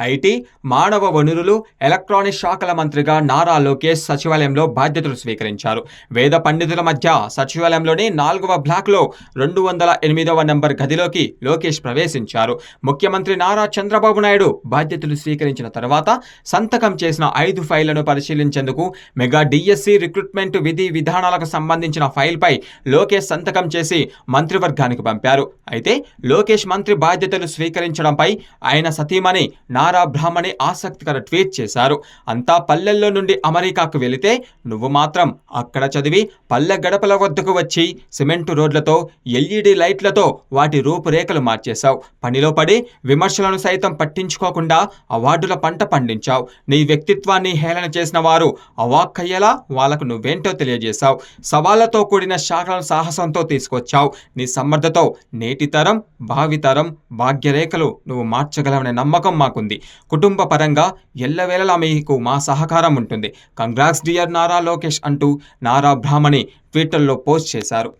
IT మానవ వనరులు electronic శాఖల మంత్రిగా నారా లోకేష్ సచివాలయంలో బాధ్యతలు స్వీకరించారు. వేద పండితుల మధ్య సచివాలయంలోని నాలుగవ బ్లాక్లో రెండు వందల ఎనిమిదవ నెంబర్ గదిలోకి లోకేష్ ప్రవేశించారు. ముఖ్యమంత్రి నారా చంద్రబాబు నాయుడు బాధ్యతలు స్వీకరించిన తర్వాత సంతకం చేసిన ఐదు ఫైళ్ళను పరిశీలించేందుకు మెగా డిఎస్సి రిక్రూట్మెంట్ విధి విధానాలకు సంబంధించిన ఫైల్పై లోకేష్ సంతకం చేసి మంత్రివర్గానికి పంపారు. అయితే లోకేష్ మంత్రి బాధ్యతలు స్వీకరించడంపై ఆయన సతీమణి నా నారా బ్రాహ్మణి ఆసక్తికర ట్వీట్ చేశారు. అంతా పల్లెల్లో నుండి అమెరికాకు వెళితే నువ్వు మాత్రం అక్కడ చదివి పల్లె గడపల వద్దకు వచ్చి సిమెంటు రోడ్లతో ఎల్ఈడి లైట్లతో వాటి రూపురేఖలు మార్చేశావు. పనిలో పడి విమర్శలను సైతం పట్టించుకోకుండా అవార్డుల పంట పండించావు. నీ వ్యక్తిత్వాన్ని హేళన చేసిన వారు అవాక్కయ్యేలా వాళ్ళకు నువ్వేంటో తెలియజేశావు. సవాళ్ళతో కూడిన శాఖలను సాహసంతో తీసుకొచ్చావు. నీ సమర్థతో నేటి తరం భావితరం భాగ్యరేఖలు నువ్వు మార్చగలవనే నమ్మకం మాకుంది. కుటుంబ పరంగా ఎల్లవేళలా మీకు మా సహకారం ఉంటుంది. కంగ్రాట్స్ డియర్ నారా లోకేష్ అంటూ నారా బ్రాహ్మణి ట్విట్టర్లో పోస్ట్ చేశారు.